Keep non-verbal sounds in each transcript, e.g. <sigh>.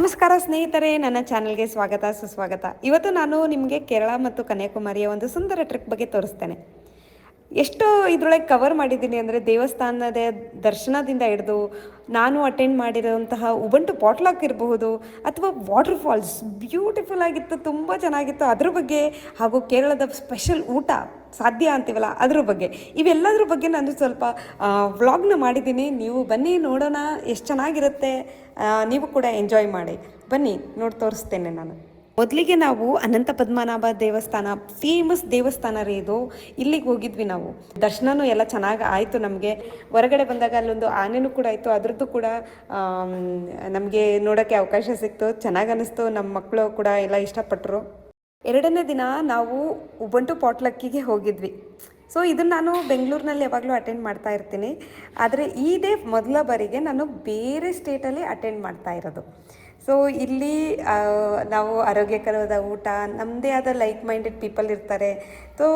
ನಮಸ್ಕಾರ ಸ್ನೇಹಿತರೆ, ನನ್ನ ಚಾನಲ್ಗೆ ಸ್ವಾಗತ, ಸುಸ್ವಾಗತ. ಇವತ್ತು ನಾನು ನಿಮಗೆ ಕೇರಳ ಮತ್ತು ಕನ್ಯಾಕುಮಾರಿಯ ಒಂದು ಸುಂದರ ಟ್ರಿಪ್ ಬಗ್ಗೆ ತೋರಿಸ್ತೇನೆ. ಎಷ್ಟು ಇದ್ರೊಳಗೆ ಕವರ್ ಮಾಡಿದ್ದೀನಿ ಅಂದರೆ ದೇವಸ್ಥಾನದ ದರ್ಶನದಿಂದ ಹಿಡಿದು ನಾನು ಅಟೆಂಡ್ ಮಾಡಿರೋಂತಹ ಉಬಂಟು ಪಾಟ್ಲಾಕ್ ಇರಬಹುದು ಅಥವಾ ವಾಟರ್ ಫಾಲ್ಸ್ ಬ್ಯೂಟಿಫುಲ್ ಆಗಿತ್ತು, ತುಂಬ ಚೆನ್ನಾಗಿತ್ತು. ಅದ್ರ ಬಗ್ಗೆ ಹಾಗೂ ಕೇರಳದ ಸ್ಪೆಷಲ್ ಊಟ ಸಾಧ್ಯ ಅಂತೀವಲ್ಲ, ಅದ್ರ ಬಗ್ಗೆ. ಇವೆಲ್ಲದ್ರ ಬಗ್ಗೆ ನಾನು ಸ್ವಲ್ಪ ವ್ಲಾಗ್ನ ಮಾಡಿದ್ದೀನಿ. ನೀವು ಬನ್ನಿ, ನೋಡೋಣ, ಎಷ್ಟು ಚೆನ್ನಾಗಿರುತ್ತೆ. ನೀವು ಕೂಡ ಎಂಜಾಯ್ ಮಾಡಿ. ಬನ್ನಿ, ನೋಡಿ ತೋರಿಸ್ತೇನೆ ನಾನು. ಮೊದಲಿಗೆ ನಾವು ಅನಂತ ಪದ್ಮನಾಭ ದೇವಸ್ಥಾನ ಫೇಮಸ್ ದೇವಸ್ಥಾನ ರೀ ಇದು. ಇಲ್ಲಿಗೆ ಹೋಗಿದ್ವಿ ನಾವು. ದರ್ಶನನೂ ಎಲ್ಲ ಚೆನ್ನಾಗಿ ಆಯಿತು ನಮಗೆ. ಹೊರಗಡೆ ಬಂದಾಗ ಅಲ್ಲೊಂದು ಆನೆನೂ ಕೂಡ ಆಯಿತು. ಅದರದ್ದು ಕೂಡ ನಮಗೆ ನೋಡೋಕ್ಕೆ ಅವಕಾಶ ಸಿಕ್ತು. ಚೆನ್ನಾಗಿ ಅನ್ನಿಸ್ತು ನಮ್ಮ ಮಕ್ಕಳು ಕೂಡ ಎಲ್ಲ ಇಷ್ಟಪಟ್ಟರು ಎರಡನೇ ದಿನ ನಾವು ಉಬಂಟು ಪಾಟ್ಲಕ್ಕಿಗೆ ಹೋಗಿದ್ವಿ. ಸೊ, ಇದನ್ನು ನಾನು ಬೆಂಗಳೂರಿನಲ್ಲಿ ಯಾವಾಗಲೂ ಅಟೆಂಡ್ ಮಾಡ್ತಾ ಇರ್ತೀನಿ. ಆದರೆ ಇದೇ ಮೊದಲ ಬಾರಿಗೆ ನಾನು ಬೇರೆ ಸ್ಟೇಟಲ್ಲಿ ಅಟೆಂಡ್ ಮಾಡ್ತಾ ಇರೋದು. ಸೊ ಇಲ್ಲಿ ನಾವು ಆರೋಗ್ಯಕರವಾದ ಊಟ ನಮ್ಮದೇ ಆದ ಲೈಕ್ ಮೈಂಡೆಡ್ ಪೀಪಲ್ ಇರ್ತಾರೆ. ಸೊ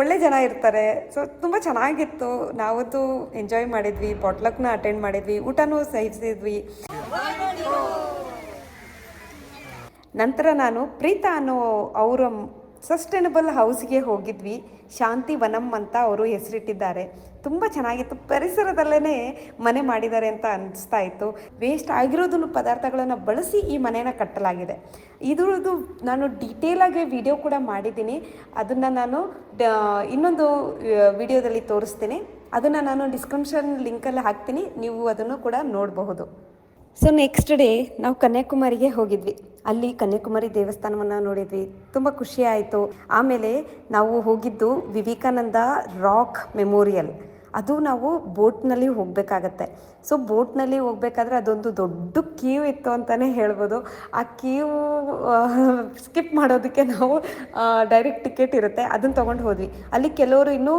ಒಳ್ಳೆ ಜನ ಇರ್ತಾರೆ. ಸೊ ತುಂಬ ಚೆನ್ನಾಗಿತ್ತು. ನಾವತ್ತು ಎಂಜಾಯ್ ಮಾಡಿದ್ವಿ ಪೊಟ್ಲಕ್ನ ಅಟೆಂಡ್ ಮಾಡಿದ್ವಿ, ಊಟನೂ ಸಹಿಸಿದ್ವಿ. ನಂತರ ನಾನು ಪ್ರೀತಾ ಅನ್ನೋ, ಅವರ ಸಸ್ಟೈನಬಲ್ ಹೌಸ್ಗೆ ಹೋಗಿದ್ವಿ. ಶಾಂತಿ ವನಂ ಅಂತ ಅವರು ಹೆಸರಿಟ್ಟಿದ್ದಾರೆ. ತುಂಬ ಚೆನ್ನಾಗಿತ್ತು. ಪರಿಸರದಲ್ಲೇ ಮನೆ ಮಾಡಿದ್ದಾರೆ ಅಂತ ಅನಿಸ್ತಾ ಇತ್ತು. ವೇಸ್ಟ್ ಆಗಿರೋದನ್ನು ಪದಾರ್ಥಗಳನ್ನು ಬಳಸಿ ಈ ಮನೆನ ಕಟ್ಟಲಾಗಿದೆ. ಇದ್ರದ್ದು ನಾನು ಡೀಟೇಲಾಗಿ ವಿಡಿಯೋ ಕೂಡ ಮಾಡಿದ್ದೀನಿ. ಅದನ್ನು ನಾನು ಇನ್ನೊಂದು ವಿಡಿಯೋದಲ್ಲಿ ತೋರಿಸ್ತೀನಿ. ಅದನ್ನು ನಾನು ಡಿಸ್ಕ್ರಿಪ್ಷನ್ ಲಿಂಕಲ್ಲಿ ಹಾಕ್ತೀನಿ. ನೀವು ಅದನ್ನು ಕೂಡ ನೋಡಬಹುದು. ಸೊ ನೆಕ್ಸ್ಟ್ ಡೇ ನಾವು ಕನ್ಯಾಕುಮಾರಿಗೆ ಹೋಗಿದ್ವಿ. ಅಲ್ಲಿ ಕನ್ಯಾಕುಮಾರಿ ದೇವಸ್ಥಾನವನ್ನು ನೋಡಿದ್ವಿ. ತುಂಬ ಖುಷಿ ಆಯಿತು. ಆಮೇಲೆ ನಾವು ಹೋಗಿದ್ದು ವಿವೇಕಾನಂದ ರಾಕ್ ಮೆಮೋರಿಯಲ್. ಅದು ನಾವು ಬೋಟ್ನಲ್ಲಿ ಹೋಗಬೇಕಾಗತ್ತೆ. ಸೊ ಬೋಟ್ನಲ್ಲಿ ಹೋಗಬೇಕಾದ್ರೆ ಅದೊಂದು ದೊಡ್ಡ ಕ್ಯೂ ಇತ್ತು ಅಂತಲೇ ಹೇಳ್ಬೋದು. ಆ ಕ್ಯೂ ಸ್ಕಿಪ್ ಮಾಡೋದಕ್ಕೆ ನಾವು ಡೈರೆಕ್ಟ್ ಟಿಕೆಟ್ ಇರುತ್ತೆ. ಅದನ್ನು ತೊಗೊಂಡು ಹೋದ್ವಿ. ಅಲ್ಲಿ ಕೆಲವರು ಇನ್ನೂ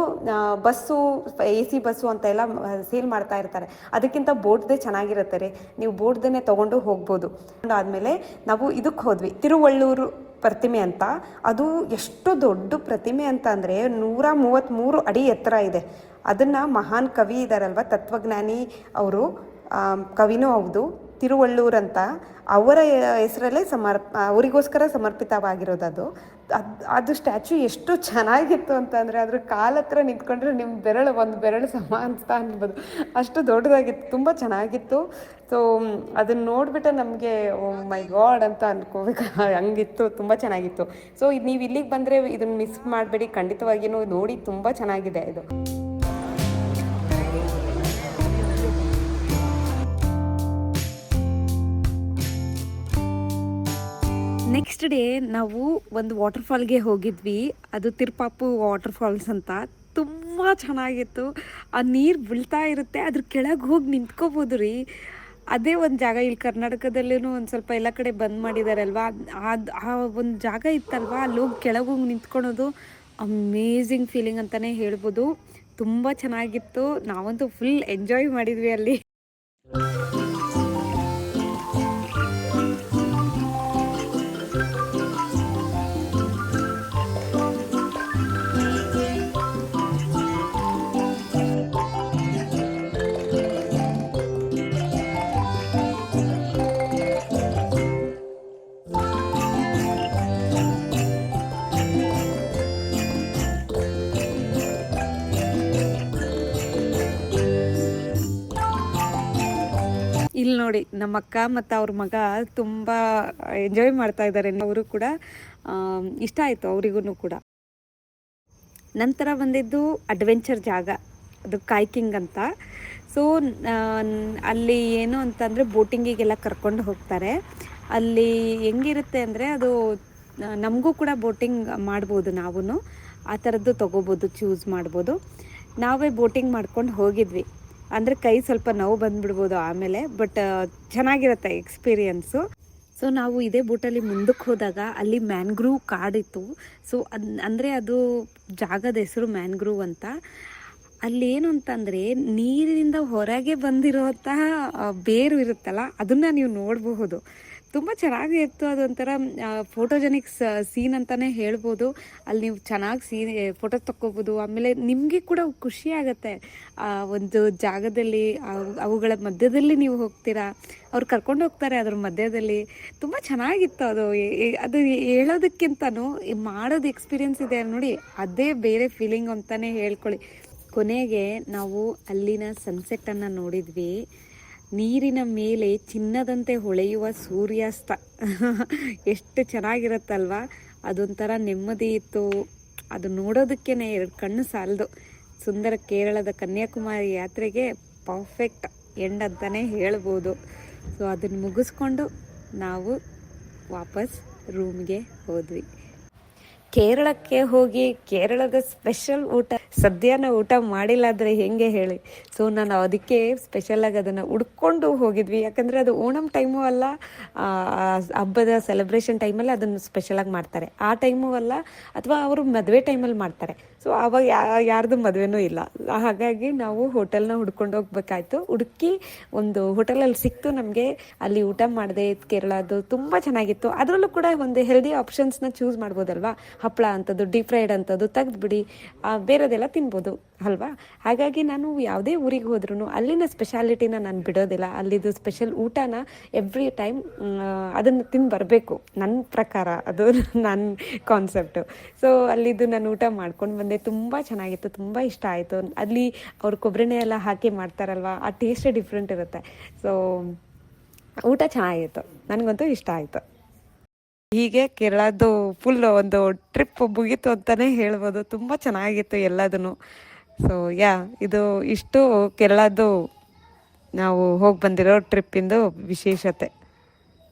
ಬಸ್ಸು, ಎ ಸಿ ಬಸ್ಸು ಅಂತ ಎಲ್ಲ ಸೇಲ್ ಮಾಡ್ತಾ ಇರ್ತಾರೆ. ಅದಕ್ಕಿಂತ ಬೋಟ್ದೇ ಚೆನ್ನಾಗಿರುತ್ತೆ ರೀ. ನೀವು ಬೋಟ್ದೇ ತೊಗೊಂಡು ಹೋಗ್ಬೋದು. ಆದಮೇಲೆ ನಾವು ಇದಕ್ಕೆ ಹೋದ್ವಿ. ತಿರುವಳ್ಳೂರು ಪ್ರತಿಮೆ ಅಂತ. ಅದು ಎಷ್ಟು ದೊಡ್ಡ ಪ್ರತಿಮೆ ಅಂತ ಅಂದರೆ ನೂರ ಮೂವತ್ತ್ಮೂರು ಅಡಿ ಎತ್ತರ ಇದೆ. ಅದನ್ನು ಮಹಾನ್ ಕವಿ ಇದ್ದಾರಲ್ವ ತತ್ವಜ್ಞಾನಿ ಅವರು? ಕವಿನೂ ಹೌದು. ತಿರುವಳ್ಳೂರ್ ಅಂತ ಅವರ ಹೆಸರಲ್ಲೇ ಸಮರ್ ಅವರಿಗೋಸ್ಕರ ಸಮರ್ಪಿತವಾಗಿರೋದು ಅದು ಅದು ಸ್ಟ್ಯಾಚು ಎಷ್ಟು ಚೆನ್ನಾಗಿತ್ತು ಅಂತಂದರೆ ಅದ್ರ ಕಾಲ ಹತ್ರ ನಿಂತ್ಕೊಂಡ್ರೆ ನಿಮ್ಮ ಬೆರಳು, ಒಂದು ಬೆರಳು ಸಮ ಅಂತ ಅನ್ಬೋದು. ಅಷ್ಟು ದೊಡ್ಡದಾಗಿತ್ತು, ತುಂಬ ಚೆನ್ನಾಗಿತ್ತು. ಸೊ ಅದನ್ನು ನೋಡಿಬಿಟ್ಟು ನಮಗೆ ಮೈ ಗಾಡ್ ಅಂತ ಅನ್ಕೋಬೇಕು. <laughs> ಹಂಗಿತ್ತು, ತುಂಬ ಚೆನ್ನಾಗಿತ್ತು. ಸೊ ಇದು ನೀವು ಇಲ್ಲಿಗೆ ಬಂದರೆ ಇದನ್ನು ಮಿಸ್ ಮಾಡಬೇಡಿ. ಖಂಡಿತವಾಗಿಯೂ ನೋಡಿ ತುಂಬ ಚೆನ್ನಾಗಿದೆ ಇದು. ನೆಕ್ಸ್ಟ್ ಡೇ ನಾವು ಒಂದು ವಾಟರ್ ಫಾಲ್ಗೆ ಹೋಗಿದ್ವಿ. ಅದು ತಿರುಪಾಪು ವಾಟರ್ಫಾಲ್ಸ್ ಅಂತ. ತುಂಬ ಚೆನ್ನಾಗಿತ್ತು. ಆ ನೀರು ಬೀಳ್ತಾ ಇರುತ್ತೆ. ಅದ್ರ ಕೆಳಗೆ ಹೋಗಿ ನಿಂತ್ಕೋಬೋದು ರೀ. ಅದೇ ಒಂದು ಜಾಗ ಇಲ್ಲಿ ಕರ್ನಾಟಕದಲ್ಲೂ ಒಂದು ಸ್ವಲ್ಪ ಎಲ್ಲ ಕಡೆ ಬಂದ್ ಮಾಡಿದಾರಲ್ವಾ? ಅದು ಆ ಒಂದು ಜಾಗ ಇತ್ತಲ್ವಾ? ಅಲ್ಲಿ ಹೋಗಿ ಕೆಳಗೆ ಹೋಗಿ ನಿಂತ್ಕೊಳೋದು ಅಮೇಝಿಂಗ್ ಫೀಲಿಂಗ್ ಅಂತಲೇ ಹೇಳ್ಬೋದು. ತುಂಬ ಚೆನ್ನಾಗಿತ್ತು. ನಾವಂತೂ ಫುಲ್ ಎಂಜಾಯ್ ಮಾಡಿದ್ವಿ ಅಲ್ಲಿ. ನೋಡಿ, ನಮ್ಮ ಅಕ್ಕ ಮತ್ತು ಅವ್ರ ಮಗ ತುಂಬ ಎಂಜಾಯ್ ಮಾಡ್ತಾ ಇದ್ದಾರೆ. ಅವರು ಕೂಡ ಇಷ್ಟ ಆಯಿತು ಅವರಿಗೂ ಕೂಡ. ನಂತರ ಬಂದಿದ್ದು ಅಡ್ವೆಂಚರ್ ಜಾಗ, ಅದು ಕಾಯ್ಕಿಂಗ್ ಅಂತ. ಸೊ ಅಲ್ಲಿ ಏನು ಅಂತಂದರೆ ಬೋಟಿಂಗಿಗೆಲ್ಲ ಕರ್ಕೊಂಡು ಹೋಗ್ತಾರೆ. ಅಲ್ಲಿ ಹೆಂಗಿರುತ್ತೆ ಅಂದರೆ ಅದು ನಮಗೂ ಕೂಡ ಬೋಟಿಂಗ್ ಮಾಡ್ಬೋದು ನಾವು ಆ ಥರದ್ದು ತೊಗೋಬೋದು ಚೂಸ್ ಮಾಡ್ಬೋದು. ನಾವೇ ಬೋಟಿಂಗ್ ಮಾಡ್ಕೊಂಡು ಹೋಗಿದ್ವಿ. ಅಂದರೆ ಕೈ ಸ್ವಲ್ಪ ನೋವು ಬಂದ್ಬಿಡ್ಬೋದು ಆಮೇಲೆ ಬಟ್ ಚೆನ್ನಾಗಿರುತ್ತೆ ಎಕ್ಸ್ಪೀರಿಯನ್ಸು ಸೊ ನಾವು ಇದೇ ಬೋಟಲ್ಲಿ ಮುಂದಕ್ಕೆ ಹೋದಾಗ ಅಲ್ಲಿ ಮ್ಯಾನ್ಗ್ರೂವ್ ಕಾಡಿತ್ತು. ಸೊ ಅದು, ಅಂದರೆ ಅದು ಜಾಗದ ಹೆಸರು ಮ್ಯಾನ್ಗ್ರೂವ್ ಅಂತ. ಅಲ್ಲಿ ಏನು ಅಂತಂದರೆ ನೀರಿನಿಂದ ಹೊರಗೆ ಬಂದಿರುವಂತಹ ಬೇರು ಇರುತ್ತಲ್ಲ, ಅದನ್ನು ನೀವು ನೋಡಬಹುದು. ತುಂಬ ಚೆನ್ನಾಗಿತ್ತು ಅದೊಂಥರ ಫೋಟೋಜೆನಿಕ್ಸ್ ಸೀನ್ ಅಂತಲೇ ಹೇಳ್ಬೋದು. ಅಲ್ಲಿ ನೀವು ಚೆನ್ನಾಗಿ ಸೀನ್ ಫೋಟೋ ತಕ್ಕೋಬೋದು. ಆಮೇಲೆ ನಿಮಗೆ ಕೂಡ ಖುಷಿ ಆಗುತ್ತೆ. ಆ, ಒಂದು ಜಾಗದಲ್ಲಿ ಅವು- ಅವುಗಳ ಮಧ್ಯದಲ್ಲಿ ನೀವು ಹೋಗ್ತೀರಾ? ಅವ್ರು ಕರ್ಕೊಂಡು ಹೋಗ್ತಾರೆ ಅದ್ರ ಮಧ್ಯದಲ್ಲಿ. ತುಂಬ ಚೆನ್ನಾಗಿತ್ತು ಅದು. ಅದು ಹೇಳೋದಕ್ಕಿಂತನೂ ಮಾಡೋದು ಎಕ್ಸ್ಪೀರಿಯನ್ಸ್ ಇದೆ ನೋಡಿ, ಅದೇ ಬೇರೆ ಫೀಲಿಂಗ್ ಅಂತಲೇ ಹೇಳ್ಕೊಳ್ಳಿ. ಕೊನೆಗೆ ನಾವು ಅಲ್ಲಿನ ಸನ್ಸೆಟ್ಟನ್ನು ನೋಡಿದ್ವಿ. ನೀರಿನ ಮೇಲೆ ಚಿನ್ನದಂತೆ ಹೊಳೆಯುವ ಸೂರ್ಯಾಸ್ತ. ಎಷ್ಟು ಚೆನ್ನಾಗಿರುತ್ತಲ್ವಾ? ಅದೊಂಥರ ನೆಮ್ಮದಿ ಇತ್ತು. ಅದು ನೋಡೋದಕ್ಕೇ ಎರಡು ಕಣ್ಣು ಸಾಲದು. ಸುಂದರ ಕೇರಳದ ಕನ್ಯಾಕುಮಾರಿ ಯಾತ್ರೆಗೆ ಪರ್ಫೆಕ್ಟ್ ಎಂಡ್ ಅಂತಲೇ ಹೇಳ್ಬೋದು. ಸೊ ಅದನ್ನು ಮುಗಿಸ್ಕೊಂಡು ನಾವು ವಾಪಸ್ ರೂಮ್ಗೆ ಹೋದ್ವಿ. ಕೇರಳಕ್ಕೆ ಹೋಗಿ ಕೇರಳದ ಸ್ಪೆಷಲ್ ಊಟ ಸದ್ಯನ ಊಟ ಮಾಡಿಲ್ಲ ಹೆಂಗೆ ಹೇಳಿ? ಸೊ ನಾನು ಅದಕ್ಕೆ ಸ್ಪೆಷಲಾಗಿ ಅದನ್ನು ಉಡ್ಕೊಂಡು ಹೋಗಿದ್ವಿ. ಯಾಕಂದರೆ ಅದು ಓಣಂ ಟೈಮು ಅಲ್ಲ ಹಬ್ಬದ ಸೆಲೆಬ್ರೇಷನ್ ಟೈಮಲ್ಲಿ ಅದನ್ನು ಸ್ಪೆಷಲಾಗಿ ಮಾಡ್ತಾರೆ. ಆ ಟೈಮು ಅಲ್ಲ, ಅಥವಾ ಅವರು ಮದುವೆ ಟೈಮಲ್ಲಿ ಮಾಡ್ತಾರೆ. ಸೊ ಆವಾಗ ಯಾ, ಯಾರ್ದು ಮದುವೆನೂ ಇಲ್ಲ. ಹಾಗಾಗಿ ನಾವು ಹೋಟೆಲ್ನ ಹುಡ್ಕೊಂಡು ಹೋಗ್ಬೇಕಾಯ್ತು. ಹುಡುಕಿ ಒಂದು ಹೋಟೆಲಲ್ಲಿ ಸಿಕ್ತು ನಮಗೆ. ಅಲ್ಲಿ ಊಟ ಮಾಡಿದೆ ಕೇರಳದ್ದು ತುಂಬ ಚೆನ್ನಾಗಿತ್ತು. ಅದರಲ್ಲೂ ಕೂಡ ಒಂದು ಹೆಲ್ದಿ ಆಪ್ಷನ್ಸ್ನ ಚೂಸ್ ಮಾಡ್ಬೋದಲ್ವಾ? ಹಪ್ಪಳ ಅಂಥದ್ದು ಡೀಪ್ ಫ್ರೈಡ್ ಅಂಥದ್ದು ತೆಗೆದ್ಬಿಡಿ. ಬೇರೆದೆಲ್ಲ ತಿನ್ಬೋದು, ಅಲ್ವಾ? ಹಾಗಾಗಿ ನಾನು ಯಾವುದೇ ಊರಿಗೆ ಹೋದ್ರೂ ಅಲ್ಲಿನ ಸ್ಪೆಷಾಲಿಟಿನ ನಾನು ಬಿಡೋದಿಲ್ಲ. ಅಲ್ಲಿದು ಸ್ಪೆಷಲ್ ಊಟನ ಎವ್ರಿ ಟೈಮ್ ಅದನ್ನು ತಿಂದು ಬರಬೇಕು. ನನ್ನ ಪ್ರಕಾರ ಅದು <laughs> ನನ್ನ ಕಾನ್ಸೆಪ್ಟು ಸೊ ಅಲ್ಲಿದ್ದು ನಾನು ಊಟ ಮಾಡ್ಕೊಂಡು ಬಂದೆ. ತುಂಬ ಚೆನ್ನಾಗಿತ್ತು, ತುಂಬ ಇಷ್ಟ ಆಯಿತು. ಅಲ್ಲಿ ಅವ್ರು ಕೊಬ್ಬರಿನೇ ಎಲ್ಲ ಹಾಕಿ ಮಾಡ್ತಾರಲ್ವ, ಆ ಟೇಸ್ಟೇ ಡಿಫ್ರೆಂಟ್ ಇರುತ್ತೆ. ಸೊ ಊಟ ಚೆನ್ನಾಗಿತ್ತು, ನನಗಂತೂ ಇಷ್ಟ ಆಯಿತು. ಹೀಗೆ ಕೇರಳದ್ದು ಫುಲ್ ಒಂದು ಟ್ರಿಪ್ ಮುಗೀತು ಅಂತಲೇ ಹೇಳ್ಬೋದು. ತುಂಬ ಚೆನ್ನಾಗಿತ್ತು ಎಲ್ಲದೂ ಸೊ ಯಾ ಇದು ಇಷ್ಟು ಕೇರಳದ್ದು ನಾವು ಹೋಗಿ ಬಂದಿರೋ ಟ್ರಿಪ್ಪಿಂದು ವಿಶೇಷತೆ.